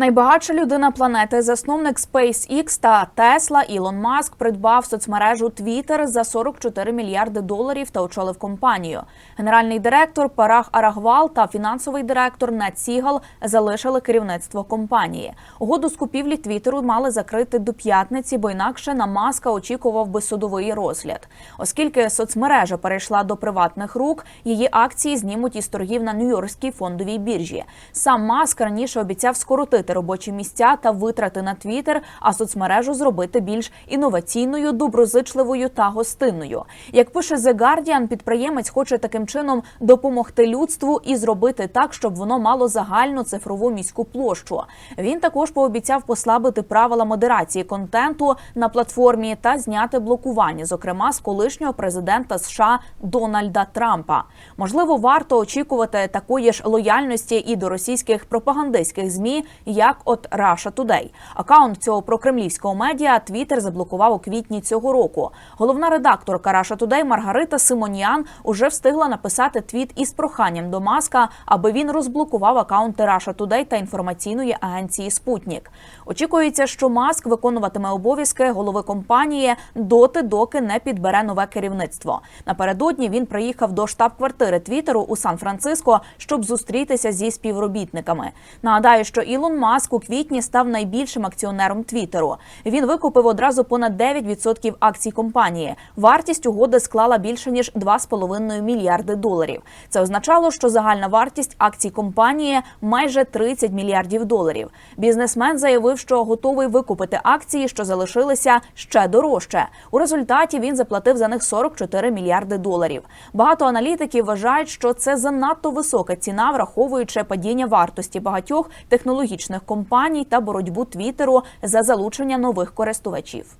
Найбагатша людина планети, засновник SpaceX та Tesla Ілон Маск придбав соцмережу Twitter за 44 мільярди доларів та очолив компанію. Генеральний директор Парах Арагвал та фінансовий директор Нет Сігал залишили керівництво компанії. Угоду з купівлі Твіттеру мали закрити до п'ятниці, бо інакше на Маска очікував би судовий розгляд. Оскільки соцмережа перейшла до приватних рук, її акції знімуть із торгів на Нью-Йоркській фондовій біржі. Сам Маск раніше обіцяв скоротити робочі місця та витрати на Твіттер, а соцмережу зробити більш інноваційною, доброзичливою та гостинною. Як пише The Guardian, підприємець хоче таким чином допомогти людству і зробити так, щоб воно мало загальну цифрову міську площу. Він також пообіцяв послабити правила модерації контенту на платформі та зняти блокування, зокрема з колишнього президента США Дональда Трампа. Можливо, варто очікувати такої ж лояльності і до російських пропагандистських змі, як от Russia Today. Акаунт цього прокремлівського медіа Twitter заблокував у квітні цього року. Головна редакторка Russia Today Маргарита Симоніан уже встигла написати твіт із проханням до Маска, аби він розблокував акаунти Russia Today та інформаційної агенції Спутнік. Очікується, що Маск виконуватиме обов'язки голови компанії доти, доки не підбере нове керівництво. Напередодні він приїхав до штаб-квартири Твіттеру у Сан-Франциско, щоб зустрітися зі співробітниками. Нагадаю, що Ілон Маск у квітні став найбільшим акціонером Твіттеру. Він викупив одразу понад 9% акцій компанії. Вартість угоди склала більше ніж 2,5 мільярди доларів. Це означало, що загальна вартість акцій компанії майже 30 мільярдів доларів. Бізнесмен заявив, що готовий викупити акції, що залишилися ще дорожче. У результаті він заплатив за них 44 мільярди доларів. Багато аналітиків вважають, що це занадто висока ціна, враховуючи падіння вартості багатьох технологічних компаній та боротьбу Твіттеру за залучення нових користувачів.